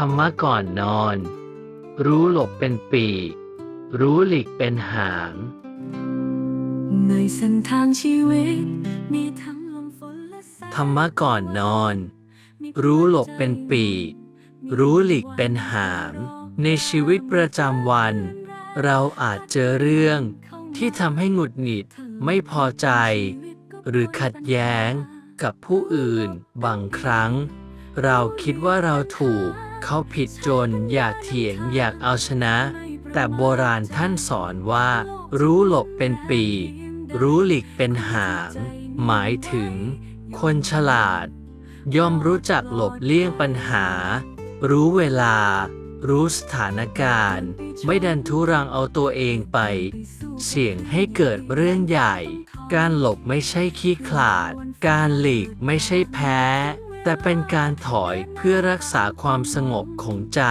ธรรมะก่อนนอน รู้หลบเป็นปีกรู้หลีกเป็นหาง ในเส้นทางชีวิต มีทั้งลมฝนและแสงธรรมะก่อนนอน รู้หลบเป็นปีกรู้หลีกเป็นหาง ในชีวิตประจำวัน เราอาจเจอเรื่องที่ทำให้หงุดหงิดไม่พอใจ หรือขัดแย้งกับผู้อื่นบางครั้ง เราคิดว่าเราถูก เขาผิดจนอยากเถียงอยากเอาชนะ แต่โบราณท่านสอนว่า รู้หลบเป็นปี รู้หลีกเป็นหาง หมายถึง คนฉลาด ย่อมรู้จักหลบเลี่ยงปัญหา รู้เวลา รู้สถานการณ์ ไม่ดันทุรังเอาตัวเองไป เสี่ยงให้เกิดเรื่องใหญ่ การหลบไม่ใช่ขี้ขลาด การหลีกไม่ใช่แพ้ แต่เป็นการถอยเพื่อรักษาความสงบของใจ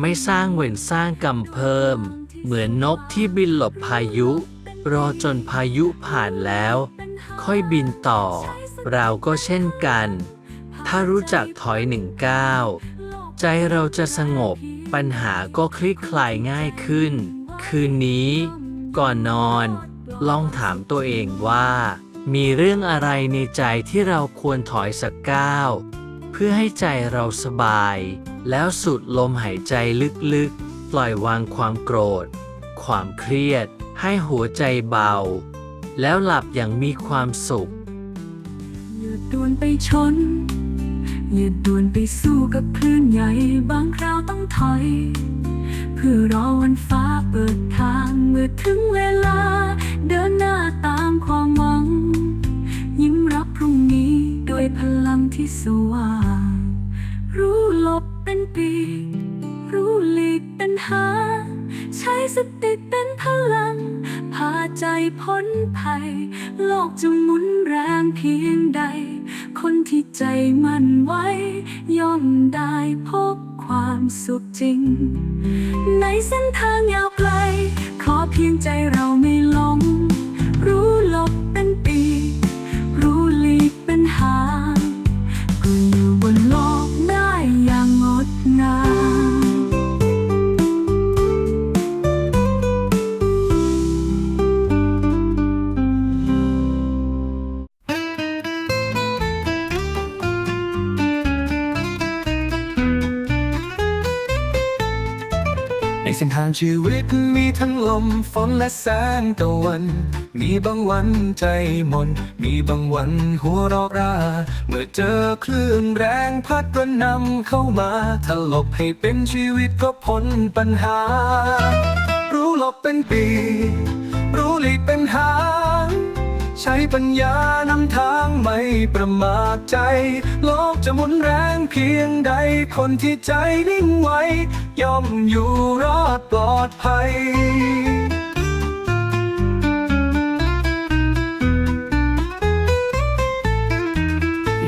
ไม่สร้างเวรสร้างกรรมเพิ่ม เหมือนนกที่บินหลบพายุ รอจนพายุผ่านแล้ว ค่อยบินต่อ เราก็เช่นกัน ถ้ารู้จักถอยหนึ่งก้าวใจเราจะสงบ ปัญหาก็คลี่คลายง่ายขึ้น คืนนี้ ก่อนนอน ลองถามตัวเองว่า มีเรื่องอะไรในใจที่เราควรถอยสักก้าว เพื่อให้ใจเราสบาย แล้วสูดลมหายใจลึกๆ ปล่อยวางความโกรธ ความเครียด ให้หัวใจเบา แล้วหลับอย่างมีความสุข อย่าด่วนไปชน อย่าด่วนไปสู้กับคลื่นใหญ่ บางคราวต้องถอย เพื่อรอวันฟ้าเปิดทางเมื่อถึงเวลาเดินหน้า ที่สว่าง รู้หลบเป็นปีกรู้หลีกเป็นหา ใช้สติเป็นพลัง พาใจพ้นภัย โลกจะหมุนแรงเพียงใด คนที่ใจมั่นไว้ ย่อมได้พบความสุขจริง ในเส้นทางยาวไกล ขอเพียงใจเราไม่หลง เส้นทางชีวิตมีทั้งลมฝนและแสงตะวัน มีบางวันใจมน มีบางวันหัวเราะรา เมื่อเจอคลื่นแรงพัดกระนำเข้ามาถาลบให้เป็นชีวิตก็พ้นปัญหา รู้หลบเป็นปี รู้หลีกเป็นหาง ใช้ปัญญานำทางไม่ประมาทใจ โลกจะหมุนแรงเพียงใดคนที่ใจนิ่งไว้ ย่อมอยู่รอดปลอดภัย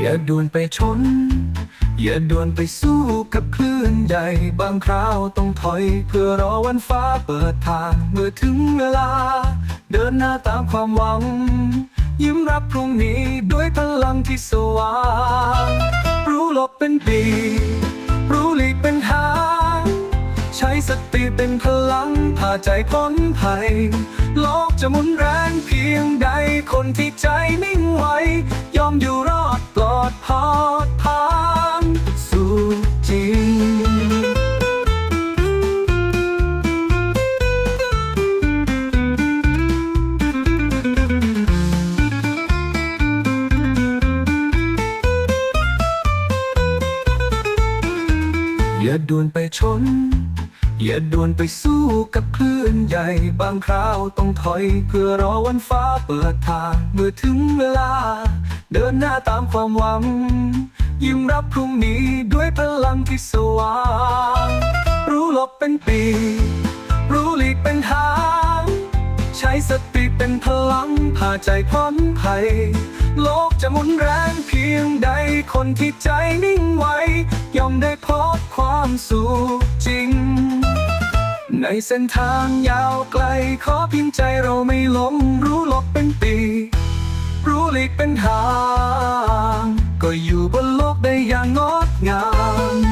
อย่าด่วนไปชน อย่าด่วนไปสู้กับคลื่นใหญ่บางคราวต้องถอย เพื่อรอวันฟ้าเปิดทางเมื่อถึงเวลา เดินหน้าตามความหวัง ยิ้มรับพรุ่งนี้ด้วยพลังที่สว่างรู้หลบเป็นปีรู้หลีกเป็นหางใช้สติเป็นพลังพาใจพ้นภัยโลกจะหมุนแรงเพียงใดคนที่ใจนิ่ อย่าด่วนไปชน อย่าด่วนไปสู้กับคลื่นใหญ่บางคราวต้องถอย เพื่อรอวันฟ้าเปิดทางเมื่อถึงเวลา เดินหน้าตามความหวัง ยิ้มรับพรุ่งนี้ด้วยพลังที่สว่างรู้หลบเป็นปี รู้หลีกเป็นหาง ใช้สติเป็นพลังพาใจพ้นภัย โลกจะหมุนแรงเพียงใดคนที่ใจนิ่งไว้ ย่อมได้พบความสุขจริง ในเส้นทางยาวไกลขอเพียงใจเราไม่ล้มรู้หลบเป็นปี รู้หลีกเป็นทาง ก็อยู่บนโลกได้อย่างงดงาม